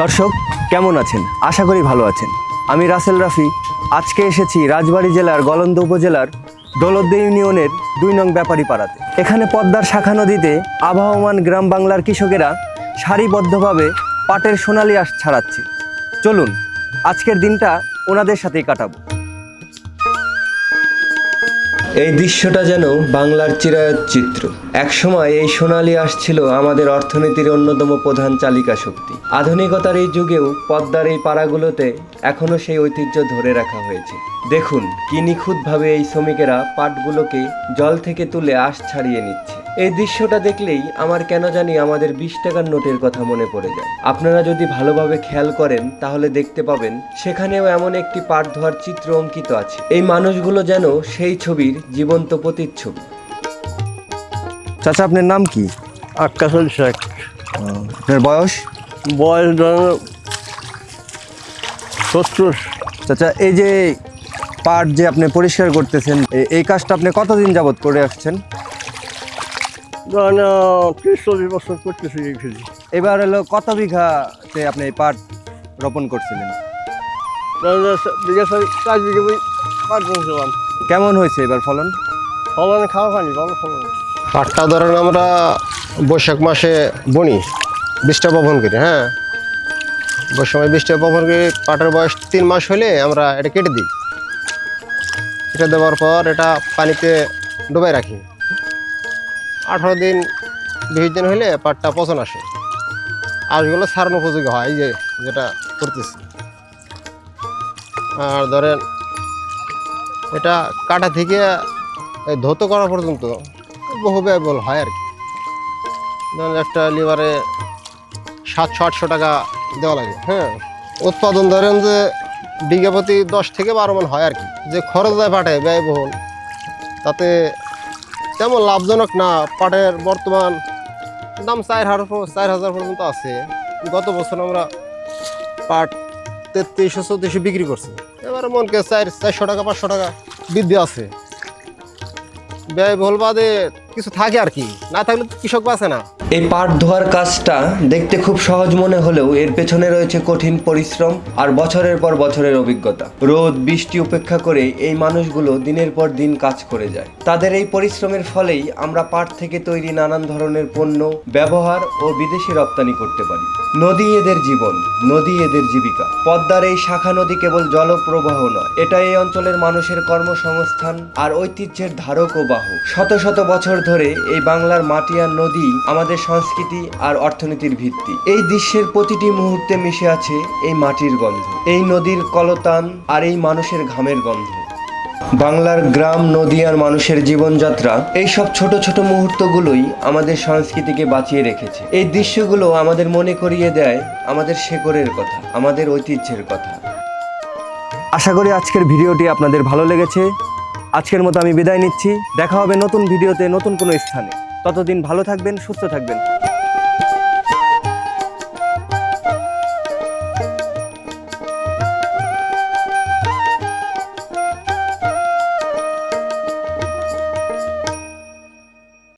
দর্শক, কেমন আছেন? আশা করি ভালো আছেন। আমি রাসেল রাফি। আজকে এসেছি রাজবাড়ি জেলার গলন্দ উপজেলার দৌলদ্দ ইউনিয়নের দুই নং ব্যাপারী পাড়াতে। এখানে পদ্মার শাখা নদীতে আবহমান গ্রাম বাংলার কৃষকেরা সারিবদ্ধভাবে পাটের সোনালি আশ ছাড়াচ্ছে। চলুন, আজকের দিনটা ওনাদের সাথেই কাটাবো। এই দৃশ্যটা যেন বাংলার চিরায়ত চিত্র একসময় এই সোনালি আসছিল আমাদের অর্থনীতির অন্যতম প্রধান চালিকা শক্তি। আধুনিকতার এই যুগেও পদ্মার এই পাড়াগুলোতে এখনও সেই ঐতিহ্য ধরে রাখা হয়েছে। দেখুন, কি নিখুঁতভাবে এই শ্রমিকেরা পাটগুলোকে জল থেকে তুলে আশ ছাড়িয়ে নিচ্ছে। এই দৃশ্যটা দেখলেই আমার কেন জানি আমাদের বিশ টাকার নোটের কথা মনে পড়ে যায়। আপনারা যদি ভালোভাবে খেয়াল করেন তাহলে দেখতে পাবেন সেখানেও এমন একটি পাট ধোয়ার চিত্র অঙ্কিত আছে। এই মানুষগুলো যেন সেই ছবির জীবন্ত প্রতিচ্ছবি। চাচা আপনার নাম কি? আক্কাসুল শেখ। আপনার বয়স? বয়স ধরো সত্তর। চাচা এই যে পাট যে আপনি পরিষ্কার করতেছেন এই কাজটা আপনি কতদিন যাবত করে আসছেন? ধরেন ত্রিশ চল্লিশ বছর করতেছি এই ফিজি এবার হলো কত বিঘাতে আপনি এই পাট রোপণ করছিলেন? বিঘা চার বিঘা পাঁচ বলছিলাম কেমন হয়েছে এবার ফলন? ফলনে খাওয়া পানি ভালো ফলন। পাটটা ধরেন আমরা বৈশাখ মাসে বনি বীজটা বপন করি হ্যাঁ? বৈশাখ সময় বীজটা বপন করি পাটের বয়স তিন মাস হলে আমরা এটা কেটে দিই। কেটে দেওয়ার পর এটা পানিতে ডুবাই রাখি। আঠারো দিন, বিশ দিন হলে পাটটা পচন আসে। আঁশগুলো সারানো উপযোগী হয় যে যেটা করতেছি। আর ধরেন, এটা কাটা থেকে ধৌত করা পর্যন্ত বহু ব্যয়বহুল হয় আর কি। ধরেন একটা লিভারে সাতশো, আটশো টাকা দেওয়া লাগে হ্যাঁ? উৎপাদন ধরেন যে বিঘা প্রতি দশ থেকে বারো মন হয় আর কি। যে খরচ দেয় পাটে, ব্যয়বহুল। তাতে তেমন লাভজনক না, পাটের বর্তমান দাম চার হাজার চার হাজার পর্যন্ত আছে। গত বছর আমরা পাট তেত্রিশশো, চৌত্রিশশো বিক্রি করছি। এবারে মনকে চার চারশো টাকা, পাঁচশো টাকা বৃদ্ধি আছে। ব্যয়বহুল বাদে কিছু থাকে আর কি। না থাকলে কৃষক বাঁচে না। এই পাট ধোয়ার কাজটা দেখতে খুব সহজ মনে হলেও এর পেছনে রয়েছে কঠিন পরিশ্রম আর বছরের পর বছরের অভিজ্ঞতা। রোদ, বৃষ্টি উপেক্ষা করে এই মানুষগুলো দিনের পর দিন কাজ করে যায়। তাদের এই পরিশ্রমের ফলেই আমরা পাট থেকে তৈরি নানান ধরনের পণ্য, ব্যবহার ও বিদেশি রপ্তানি করতে পারি। নদী এদের জীবন, নদী এদের জীবিকা। পদ্মার এই শাখা নদী কেবল জলপ্রবাহ নয়, এটা এই অঞ্চলের মানুষের কর্মসংস্থান আর ঐতিহ্যের ধারক ও বাহক। শত শত বছর ধরে এই বাংলার মাটি আর নদী আমাদের সংস্কৃতি আর অর্থনীতির ভিত্তি। এই দৃশ্যের প্রতিটি মুহূর্তে মিশে আছে এই মাটির গন্ধ, এই নদীর কলতান আর এই মানুষের ঘামের গন্ধ। বাংলার গ্রাম, নদী আর মানুষের জীবনযাত্রা এই সব ছোট ছোট মুহূর্তগুলোই আমাদের সংস্কৃতিকে বাঁচিয়ে রেখেছে। এই দৃশ্যগুলো আমাদের মনে করিয়ে দেয় আমাদের শেকড়ের কথা, আমাদের ঐতিহ্যের কথা। আশা করি আজকের ভিডিওটি আপনাদের ভালো লেগেছে। আজকের মতো আমি বিদায় নিচ্ছি। দেখা হবে নতুন ভিডিওতে নতুন কোনো স্থানে। ততদিন ভালো থাকবেন সুস্থ থাকবেন।